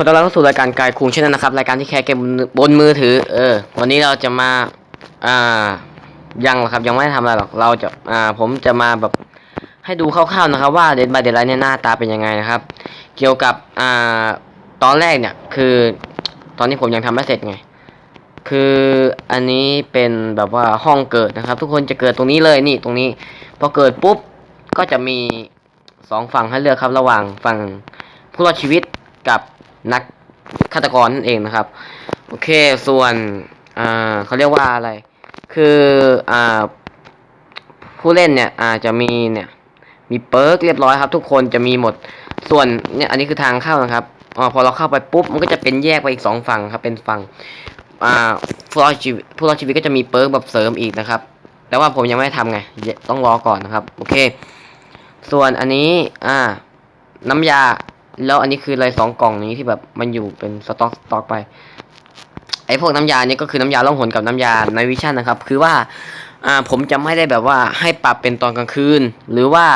ขอต้อนรับเข้าสู่รายการกายคุงเช่นนั้นนะครับรายการที่แค่เกมบนมือถือ เออ วันนี้เราจะมา อ่า ยังหรอกครับยังไม่ได้ทำอะไรหรอก เราจะ อ่า ผมจะมาแบบให้ดูคร่าวๆนะครับว่าเดนบายเดนไลน์เนี่ยหน้าตาเป็นยังไงนะครับ เกี่ยวกับ อ่า ตอนแรกเนี่ย คือ ตอนนี้ผมยังทำไม่เสร็จไง คืออันนี้เป็นแบบว่าห้องเกิดนะครับ ทุกคนจะเกิดตรงนี้เลยนี่ตรงนี้ พอเกิดปุ๊บ ก็จะมีสองฝั่งให้เลือกครับระหว่างฝั่งผู้รอดชีวิตกับ นักฆาตกรนั่นเองนะครับ โอเคส่วนเขาเรียกว่าอะไร คืออผู้เล่นเนี่ยอาจจะมีเนี่ยมีเปิร์กเรียบร้อยครับ ทุกคนจะมีหมดส่วนเนี่ยอันนี้คือทางเข้านะครับอพอเราเข้าไปปุ๊บมันก็จะเป็นแยกไปอีกสองฝั่งครับ เป็นฝั่งผู้รอดชีวิตผู้รอดชีวิตก็จะมีเปิร์กแบบเสริมอีกนะครับ แต่ว่าผมยังไม่ได้ทำไงต้องรอก่อนนะครับ โอเค ส่วนอันนี้อ่าน้ำยา แล้วอันนี้คืออะไรสองกล่องนี้ที่แบบมันอยู่เป็นสต็อกสต็อกไป ไอพวกน้ำยานี้ก็คือน้ำยาล่องหนกับน้ำยาในวิชั่นนะครับ คือว่าอ่าผมจะไม่ได้แบบว่าให้ปรับเป็นตอนกลางคืน หรือว่า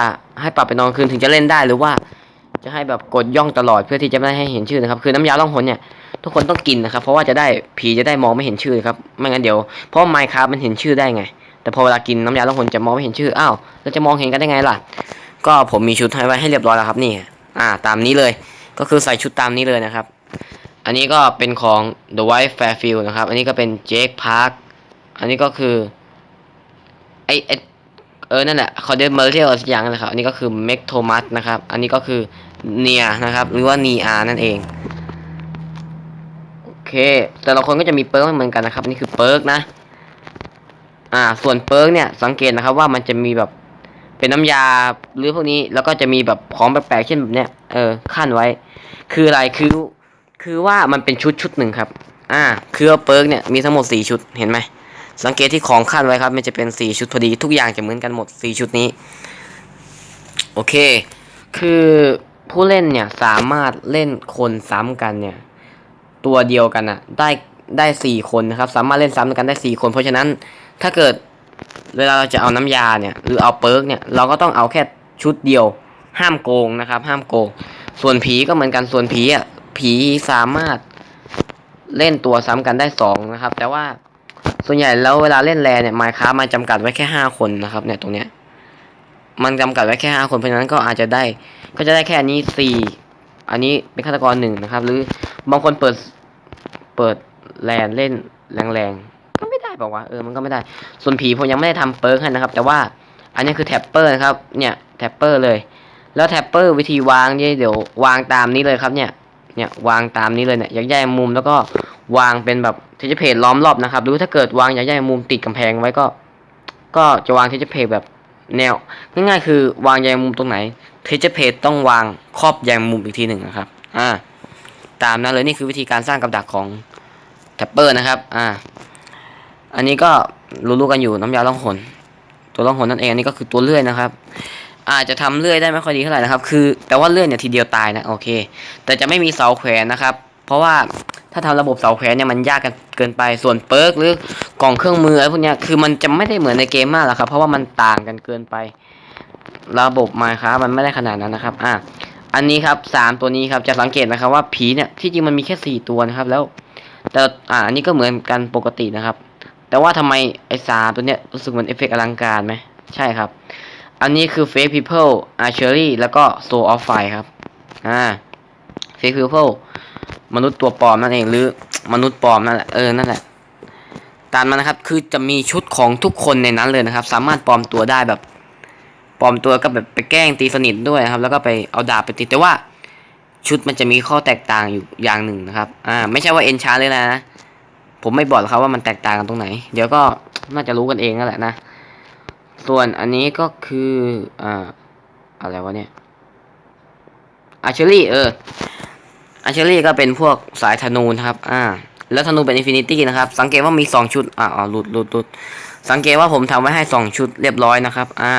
ให้ปรับเป็นตอนกลางคืนถึงจะเล่นได้หรือว่า จะให้แบบกดย่องตลอดเพื่อที่จะไม่ให้เห็นชื่อนะครับ คือน้ำยาล่องหนเนี่ยทุกคนต้องกินนะครับ เพราะว่าจะได้ผีจะได้มองไม่เห็นชื่อครับไม่งั้นเดี๋ยวเพราะไมค์ครับมันเห็นชื่อได้ไง แต่พอเวลากินน้ำยาล่องหนจะมองไม่เห็นชื่ออ้าวแล้วจะมองเห็นกันได้ไงล่ะ ก็ผมมีชุดให้ไว้ให้เรียบร้อยแล้วครับนี่ อ่าตามนี้เลย ก็คือใส่ชุดตามนี้เลยนะครับ อันนี้ก็เป็นของ The White Fairfield นะครับ อันนี้ก็เป็น Jake Park อันนี้ก็คือไอไอเออ นั่นแหละคอเดนเมอร์เทียลสักอย่างนั่นแหละครับอันนี้ก็คือ m e c t o m a s นะครับ อันนี้ก็คือ Nia นะครับ หรือว่า Nia นั่นเอง โอเค แต่ละคนก็จะมีเปิร์กไม่เหมือนกันนะครับนนี่คือเปิร์กนะ อ่า ส่วนเปิร์กเนี่ย สังเกตนะครับว่ามันจะมีแบบ เป็นน้ำยาหรือพวกนี้แล้วก็จะมีแบบของแปลกๆเช่นแบบเนี้ยเออขั้นไว้ คืออะไรคือคือว่ามันเป็นชุดชุดหนึ่งครับ อ่า คือเปิร์กเนี่ยมีทั้งหมดสี่ชุดเห็นไหมสังเกตที่ของขั้นไว้ครับ มันจะเป็นสี่ชุดพอดีทุกอย่างจะเหมือนกันหมดสี่ชุดนี้ โอเค คือผู้เล่นเนี่ยสามารถเล่นคนซ้ำกันเนี่ย ตัวเดียวกันอะได้ได้สี่คนนะครับ สามารถเล่นซ้ำกันได้สี่คน เพราะฉะนั้นถ้าเกิด เวลาเราจะเอาน้ำยาเนี่ยหรือเอาเปิร์กเนี่ยเราก็ต้องเอาแค่ชุดเดียว ห้ามโกงนะครับ ห้ามโกง ส่วนผีก็เหมือนกันส่วนผีอะผีสามารถเล่นตัวซ้ำกันได้สองนะครับ แต่ว่าส่วนใหญ่แล้วเวลาเล่นแรเนี่ยไมค์ค้ามันจำกัดไว้แค่ห้าคนนะครับ เนี่ยตรงเนี้ยมันจำกัดไว้แค่ห้าคนเพราะฉะนั้นก็อาจจะได้ ก็จะได้แค่อันนี้สี่อันนี้เป็นฆาตกรหนึ่งนะครับ หรือบางคนเปิดเปิดแลนเล่นแรงๆ ได้บอกว่าวะเออมันก็ไม่ได้ ส่วนผีผมยังไม่ได้ทำเปิร์กให้นะครับ แต่ว่าอันนี้คือแท็ปเปอร์นะครับ เนี่ยแท็ปเปอร์เลย แล้วแท็ปเปอร์วิธีวางเนี่ยเดี๋ยววางตามนี้เลยครับเนี่ย เนี่ยวางตามนี้เลยเนี่ยยักษ์ใหญ่มุมแล้วก็วางเป็นแบบเทจเพจล้อมรอบนะครับหรือถ้าเกิดวางยักษ์ใหญ่มุมติดกำแพงไว้ก็ ก็จะวางเทจเพจแบบแนวง่ายๆคือวางยักษ์ใหญ่มุมตรงไหนเทจเพจต้องวางครอบยักษ์ใหญ่มุมอีกทีหนึ่งนะครับ อ่า ตามนั้นเลยนี่คือวิธีการสร้างกับดักของแท็ปเปอร์นะครับ อ่า อันนี้ก็รู้ๆกันอยู่น้ำยาล่องหนตัวล่องหนนั่นเองอันนี้ก็คือตัวเลื่อยนะครับ อาจจะทำเลื่อยได้ไม่ค่อยดีเท่าไหร่นะครับ คือแต่ว่าเลื่อยเนี่ยทีเดียวตายนะโอเค แต่จะไม่มีเสาแขวนนะครับ เพราะว่าถ้าทำระบบเสาแขวนเนี่ยมันยากกันเกินไปส่วนเปิร์กหรือกล่องเครื่องมืออะไรพวกนี้คือมันจะไม่ได้เหมือนในเกมมากหรอกครับ เพราะว่ามันต่างกันเกินไป ระบบมาครับมันไม่ได้ขนาดนั้นนะครับอะอันนี้ครับสามตัวนี้ครับจะสังเกตนะครับว่าผีเนี่ยที่จริงมันมีแค่สี่ตัวนะครับ แล้วแต่อ่าอันนี้ก็เหมือนกันปกตินะครับ แต่ว่าทำไมไอ้สามตัวเนี้ยรู้สึกเหมือนเอฟเฟกต์อลังการไหมใช่ครับ อันนี้คือ Fake People Archery แล้วก็ Soul of Fire ครับ อ่า Fake People มนุษย์ตัวปลอมนั่นเองหรือ มนุษย์ปลอมนั่นแหละเออนั่นแหละตามนั้นนะครับคือจะมีชุดของทุกคนในนั้นเลยนะครับ สามารถปลอมตัวได้แบบปลอมตัวก็แบบไปแกล้งตีสนิทด้วยครับ แล้วก็ไปเอาดาบไปตีแต่ว่าชุดมันจะมีข้อแตกต่างอยู่อย่างหนึ่งนะครับ อ่า ไม่ใช่ว่าเอนชาเลยนะ ผมไม่บอกหรอกครับว่ามันแตกต่างกันตรงไหน เดี๋ยวก็น่าจะรู้กันเองนั่นแหละนะ ส่วนอันนี้ก็คืออ่าอะไรวะเนี่ยอาร์เชอรี่เอออาร์เชอรี่ก็เป็นพวกสายธนูนะครับ อ่า แล้วธนูเป็นอินฟินิตี้นะครับ สังเกตว่ามีสองชุด อ่าอ๋อหลุดหลุดหลุดสังเกตว่าผมทำไว้ให้สองชุดเรียบร้อยนะครับ อ่า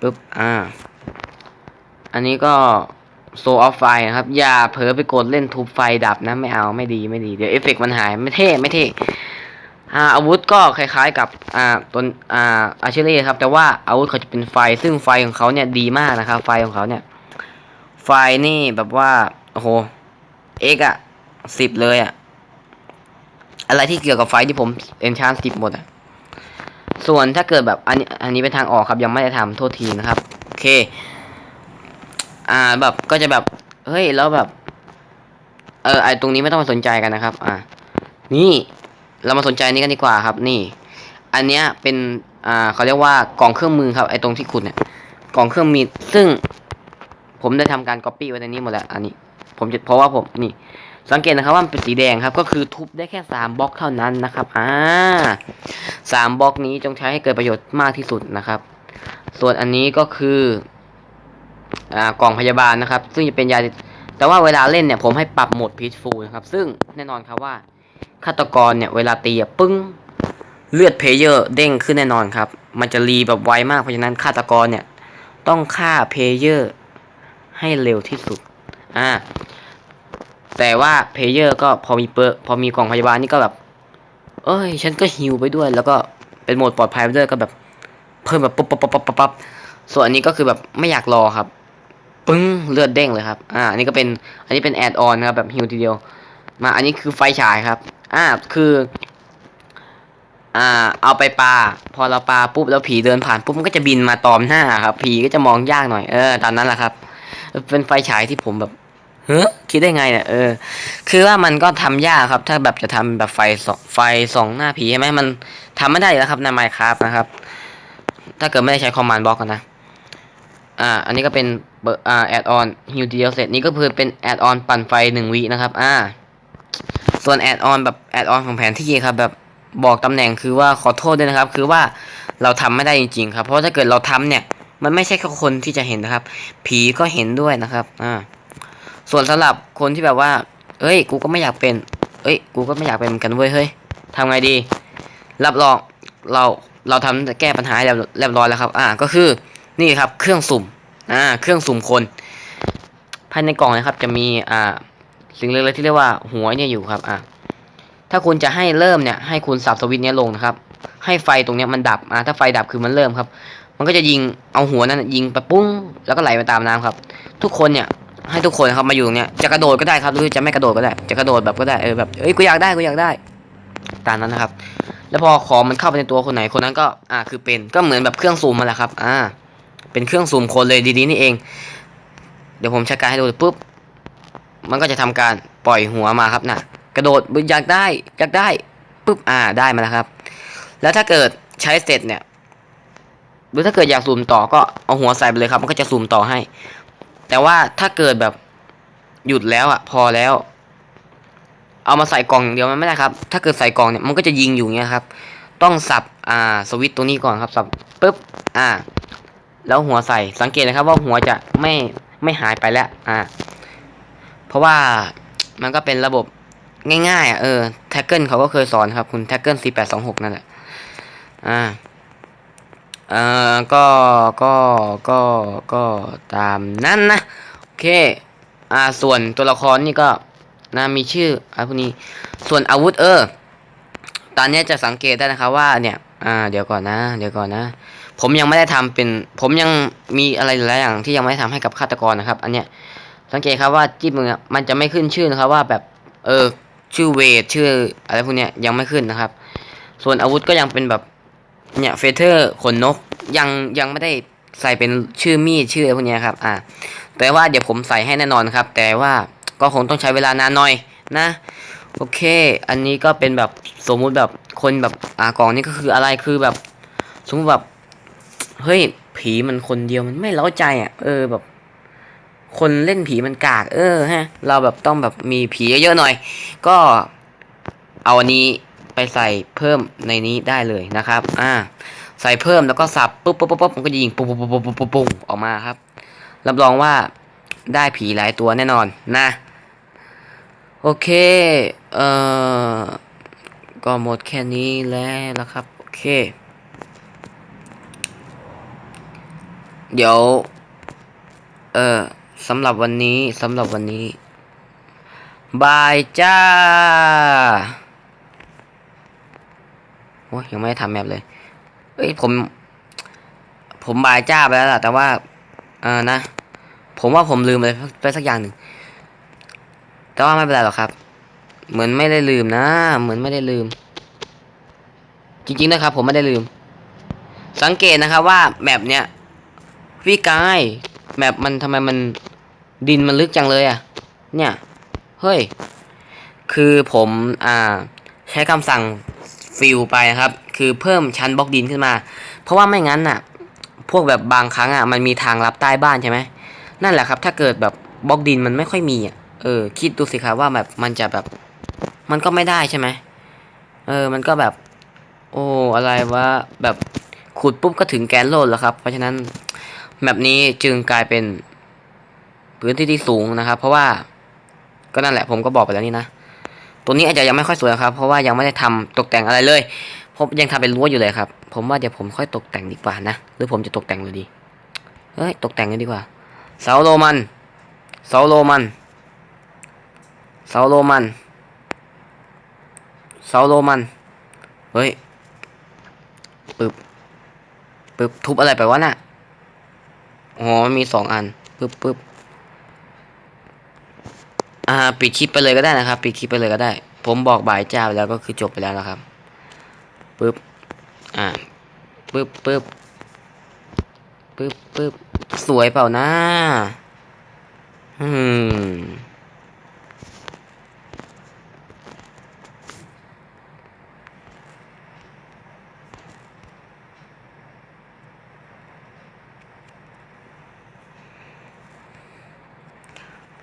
ปึ๊บ อ่า อันนี้ก็ โซออฟไฟนะครับ อย่าเผลอไปกดเล่นทุบไฟดับนะ ไม่เอาไม่ดีไม่ดี เดี๋ยวเอฟเฟกต์มันหาย ไม่เท่ไม่เท่อาอาวุธก็คล้ายๆกับอ่าตัวอ่าอาเชอรี่ครับ แต่ว่าอาวุธเขาจะเป็นไฟ ซึ่งไฟของเขาเนี่ยดีมากนะครับ ไฟของเขาเนี่ย ไฟนี่แบบว่าโอ้โห x อะสิบเลยอะอะไรที่เกี่ยวกับไฟที่ผมเอนชานสิบหมดอะส่วนถ้าเกิดแบบอันนี้อันนี้เป็นทางออกครับยังไม่ได้ทำโทษทีนะครับ โอเค อ่าแบบก็จะแบบเฮ้ยแล้วแบบ เออไอตรงนี้ไม่ต้องมาสนใจกันนะครับ อ่านี่เรามาสนใจนี้กันดีกว่าครับ นี่ อันเนี้ยเป็นอ่าเขาเรียกว่ากล่องเครื่องมือครับไอตรงที่ขุดเนี่ยกล่องเครื่องมือซึ่ง ผมได้ทำการ copy ไว้ในนี้หมดแล้ว อันนี้ ผมจะเพราะว่าผมนี่ สังเกตนะครับว่ามันเป็นสีแดงครับ ก็คือทุบได้แค่สามบล็อกเท่านั้นนะครับอ่าสามบล็อกนี้จงใช้ให้เกิดประโยชน์มากที่สุดนะครับ ส่วนอันนี้ก็คือ กล่องพยาบาลนะครับ ซึ่งจะเป็นยาแต่ว่าเวลาเล่นเนี่ยผมให้ปรับโหมดพีชฟูนะครับ ซึ่งแน่นอนครับว่าฆาตกรเนี่ยเวลาตีปึ้งเลือดเพเยอร์เด้งขึ้นแน่นอนครับ มันจะรีแบบไวมากเพราะฉะนั้นฆาตกรเนี่ยต้องฆ่าเพเยอร์ให้เร็วที่สุดอ่าแต่ว่าเพเยอร์ก็พอมีเปอร์พอมีกล่องพยาบาลนี่ก็แบบ เอ้ย ฉันก็ฮิวไปด้วย แล้วก็เป็นโหมดปลอดภัยไปด้วยก็แบบ เพิ่มแบบปุ๊บปั๊บปั๊บปั๊บปั๊บปั๊บส่วนอันนี้ก็คือแบบไม่อยากรอครับ ปึ้งเลือดเด้งเลยครับ อ่า อันนี้ก็เป็น อันนี้เป็นแอดออนนะครับแบบฮิวทีเดียว มา อันนี้คือไฟฉายครับ อ่า คือ อ่า เอาไปปาพอเราปาปุ๊บแล้วผีเดินผ่านปุ๊บมันก็จะบินมาตอมหน้าครับ ผีก็จะมองยากหน่อย เออ ตามนั้นแหละครับ เป็นไฟฉายที่ผมแบบเฮ้ยคิดได้ไงเนี่ย เออ คือว่ามันก็ทำยากครับ ถ้าแบบจะทำแบบไฟสองไฟสองหน้าผีใช่ไหมมันทำไม่ได้แล้วครับใน Minecraft นะครับ ถ้าเกิดไม่ได้ใช้คอมมานด์บล็อกนะ อ่า อันนี้ก็เป็น อร์อ่าแอดออนฮิวเดียเสร็จนี่ก็คือเป็นแอดออนปั่นไฟหนึ่งวินะครับอ่าส่วนแอดออนแบบแอดออนของแผนที่ครับแบบบอกตำแหน่งคือว่าขอโทษด้วยนะครับ คือว่าเราทำไม่ได้จริงๆครับ เพราะถ้าเกิดเราทำเนี่ย มันไม่ใช่แค่คนที่จะเห็นนะครับ ผีก็เห็นด้วยนะครับอ่าส่วนสำหรับคนที่แบบว่า เอ้ย กูก็ไม่อยากเป็น เอ้ย กูก็ไม่อยากเป็นเหมือนกันเว้ยเฮ้ยทำไงดี รับรองเราเราทำแก้ปัญหาเรียบร้อยแล้วครับ อ่า ก็คือนี่ครับเครื่องสุ่ม อ่าเครื่องสุ่มคน ภายในกล่องนะครับ จะมีอ่าสิ่งเล็กๆที่เรียกว่าหัวเนี่ยอยู่ครับอ่าถ้าคุณจะให้เริ่มเนี่ยให้คุณสับสวิตช์เนี้ยลงนะครับ ให้ไฟตรงเนี้ยมันดับอ่าถ้าไฟดับคือมันเริ่มครับ มันก็จะยิงเอาหัวนั้นยิงไปปุ้ง แล้วก็ไหลไปตามน้ำครับ ทุกคนเนี่ยให้ทุกคนครับมาอยู่ตรงเนี้ยจะกระโดดก็ได้ครับหรือจะไม่กระโดดก็ได้ จะกระโดดแบบก็ได้เออแบบเอ้ยกูอยากได้กูอยากได้ตามนั้นนะครับ แล้วพอของมันเข้าไปในตัวคนไหนคนนั้นก็อ่าคือเป็นก็เหมือนแบบเครื่องซูมมาแหละครับ อ่า เป็นเครื่องซูมคนเลยดีๆนี่เอง เดี๋ยวผมใช้การให้ดูปุ๊บ มันก็จะทำการปล่อยหัวมาครับน่ะกระโดดอยากได้อยากได้ปุ๊บอ่าได้มาแล้วครับ แล้วถ้าเกิดใช้เสร็จเนี่ยหรือถ้าเกิดอยากซูมต่อก็เอาหัวใส่ไปเลยครับ มันก็จะซูมต่อให้ แต่ว่าถ้าเกิดแบบหยุดแล้วอะพอแล้ว เอามาใส่กล่องอย่างเดียวมันไม่ได้ครับ ถ้าเกิดใส่กล่องเนี่ยมันก็จะยิงอยู่เงี้ยครับ ต้องสับอ่าสวิตตัวนี้ก่อนครับสับปุ๊บอ่า แล้วหัวใส่สังเกตนะครับว่าหัวจะไม่ไม่หายไปแล้วอ่าเพราะว่ามันก็เป็นระบบง่ายๆอะเออแท็กเกิลเขาก็เคยสอนครับ คุณแท็กเกิลสี่แปดสองหกนั่นแหละอ่าเอ่อก็ก็ก็ก็ตามนั้นนะโอเคอ่าส่วนตัวละครนี่ก็นะมีชื่ออะไรพวกนี้ส่วนอาวุธเออ ตอนนี้จะสังเกตได้นะครับว่าเนี่ย อ่า เดี๋ยวก่อนนะ เดี๋ยวก่อนนะ ผมยังไม่ได้ทำเป็น ผมยังมีอะไรหลายอย่างที่ยังไม่ได้ทำให้กับฆาตกรนะครับ อันเนี้ยสังเกตครับว่าจิ้มมือมันจะไม่ขึ้นชื่อนะครับว่าแบบเออชื่อเวทชื่ออะไรพวกเนี้ยยังไม่ขึ้นนะครับ ส่วนอาวุธก็ยังเป็นแบบเนี่ยเฟเธอร์ขนนกยังยังไม่ได้ใส่เป็นชื่อมีดชื่ออะไรพวกเนี้ยครับอ่าแต่ว่าเดี๋ยวผมใส่ให้แน่นอนครับ แต่ว่าก็คงต้องใช้เวลานานหน่อยนะโอเค อันนี้ก็เป็นแบบสมมุติแบบคนแบบอ่ากล่องนี้ก็คืออะไรคือแบบสมมติแบบ เฮ้ย ผีมันคนเดียวมันไม่เล้าใจอะ เออแบบ คนเล่นผีมันกาก เออฮะ เราแบบต้องแบบมีผีเยอะๆหน่อย ก็เอาอันนี้ไปใส่เพิ่มในนี้ได้เลยนะครับ อ่า ใส่เพิ่มแล้วก็สับปุ๊บปุ๊บปุ๊บปุ๊บมันก็ยิงปุ๊บปุ๊บปุ๊บปุ๊บปุ๊บปุ๊บปุ๊บออกมาครับ รับรองว่าได้ผีหลายตัวแน่นอนนะ โอเค เอ่อ ก็หมดแค่นี้แล้วนะครับ โอเค เดี๋ยว เออสำหรับวันนี้สำหรับวันนี้ บายจ้า โอ้ยยังไม่ได้ทำแมปเลย เอ้ยผม ผมบายจ้าไปแล้วล่ะ แต่ว่า เออนะ ผมว่าผมลืมไรไปสักอย่างหนึ่ง แต่ว่าไม่เป็นไรหรอกครับ เหมือนไม่ได้ลืมนะ เหมือนไม่ได้ลืม จริงๆนะครับ ผมไม่ได้ลืม สังเกตนะครับว่าแมปเนี้ย พี่กายแมปมันทำไมมันดินมันลึกจังเลยอะ่ะ เนี่ย เฮ้ย คือผมอ่าใช้คำสั่งฟิลไปนะครับ คือเพิ่มชั้นบล็อกดินขึ้นมา เพราะว่าไม่งั้นน่ะ พวกแบบบางครั้งอะมันมีทางลับใต้บ้านใช่ไหมนั่นแหละครับ ถ้าเกิดแบบบล็อกดินมันไม่ค่อยมีอะเออ คิดดูสิครับว่าแบบมันจะแบบ มันก็ไม่ได้ใช่ไหมเออ มันก็แบบ โอ้อะไรวะแบบขุดปุ๊บก็ถึงแกนโลดแล้วครับ เพราะฉะนั้น แบบนี้จึงกลายเป็นพื้นที่ที่สูงนะครับ เพราะว่าก็นั่นแหละผมก็บอกไปแล้วนี่นะตัวนี้อาจจะยังไม่ค่อยสวยครับ เพราะว่ายังไม่ได้ทำตกแต่งอะไรเลยผมยังทำเป็นรั้วอยู่เลยครับ ผมว่าเดี๋ยวผมค่อยตกแต่งดีกว่านะหรือผมจะตกแต่งเลยดีเฮ้ยตกแต่งเลยดีกว่า เสาโรมันเสาโรมันเสาโรมันเสาโรมันเฮ้ยปึ๊บปึ๊บทุบอะไรไปวะน่ะ อ๋อมันมีสองอันปึ๊บปึ๊บอ่าปิดคลิปไปเลยก็ได้นะครับ ปิดคลิปไปเลยก็ได้ ผมบอกบ่ายเจ้าไปแล้วก็คือจบไปแล้วนะครับปึ๊บอ่าปึ๊บปึ๊บปึ๊บปึ๊บสวยเปล่านะอืม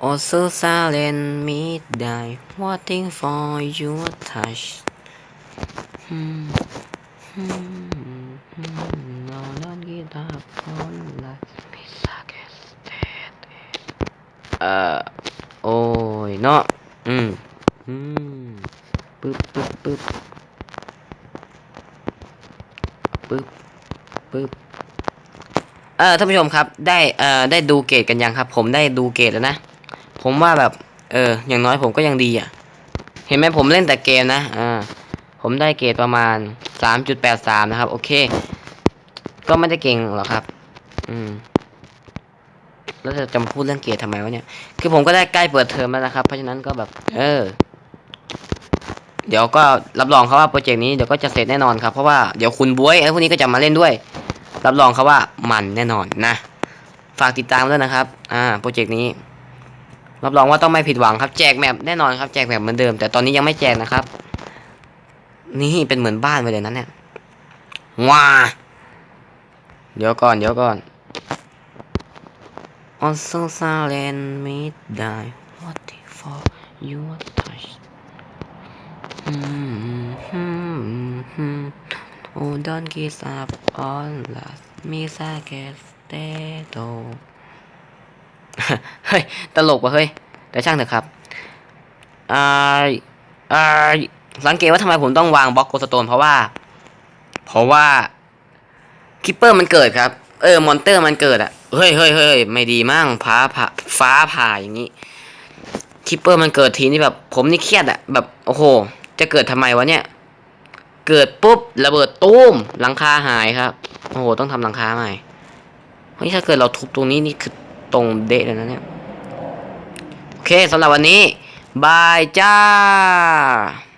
Oh so silent midnight waiting for your touch hmm, hmm, hmm, no don't get up on let me suck it dead เอ่อโอ้ยเนาะอืมอืมปึ๊บปึ๊บปึ๊บปึ๊บปึ๊บเออท่านผู้ชมครับ ได้เอ่อได้ดูเกรดกันยังครับ ผมได้ดูเกรดแล้วนะ ผมว่าแบบ เออ อย่างน้อยผมก็ยังดีอะ เห็นไหมผมเล่นแต่เกมนะอ่าผมได้เกรดประมาณสามจุดแปดสามนะครับ โอเค ก็ไม่ได้เก่งหรอกครับ อืม แล้วจะจำพูดเรื่องเกรดทำไมวะเนี่ย คือผมก็ได้ใกล้เปิดเทอมแล้วนะครับ เพราะฉะนั้นก็แบบ เออ เดี๋ยวก็รับรองเขาว่าโปรเจกต์นี้เดี๋ยวก็จะเสร็จแน่นอนครับ เพราะว่าเดี๋ยวคุณบวยไอ้พวกนี้ก็จะมาเล่นด้วย รับรองเขาว่ามันแน่นอนนะ ฝากติดตามด้วยนะครับ อ่า โปรเจกต์นี้ รับรองว่าต้องไม่ผิดหวังครับแจกแมปแน่นอนครับแจกแมปเหมือนเดิม แต่ตอนนี้ยังไม่แจกนะครับ นี่เป็นเหมือนบ้านไปเลยนั้นเนี่ยว้าเดี๋ยวก่อนเดี๋ยวก่อน On so silent midnight waiting for you touch Hmm, hmm, hmm. Oh, don't give up on us, Miss I guess they do เเฮ้ย ตลกว่ะเฮ้ย แต่ช่างเถอะครับอ่าอ่าสังเกตว่าทำไมผมต้องวางบล็อกโกสโตนเพราะว่า เพราะว่าคิปเปอร์มันเกิดครับ เออ มอนเตอร์มันเกิดอะเฮ้ยเฮ้ยเฮ้ยไม่ดีมั่งฟ้าผ่าฟ้าผ่าอย่างนี้คิปเปอร์มันเกิดทีนี่แบบ ผมนี่เครียดอะแบบโอ้โห จะเกิดทำไมวะเนี่ย เกิดปุ๊บระเบิดตุ้มหลังคาหายครับ โอ้โห ต้องทำหลังคาใหม่เฮ้ยถ้าเกิดเราทุบตรงนี้นี่คือ ตรงเดะเลยนะเนี่ย โอเคสำหรับวันนี้ บายจ้า「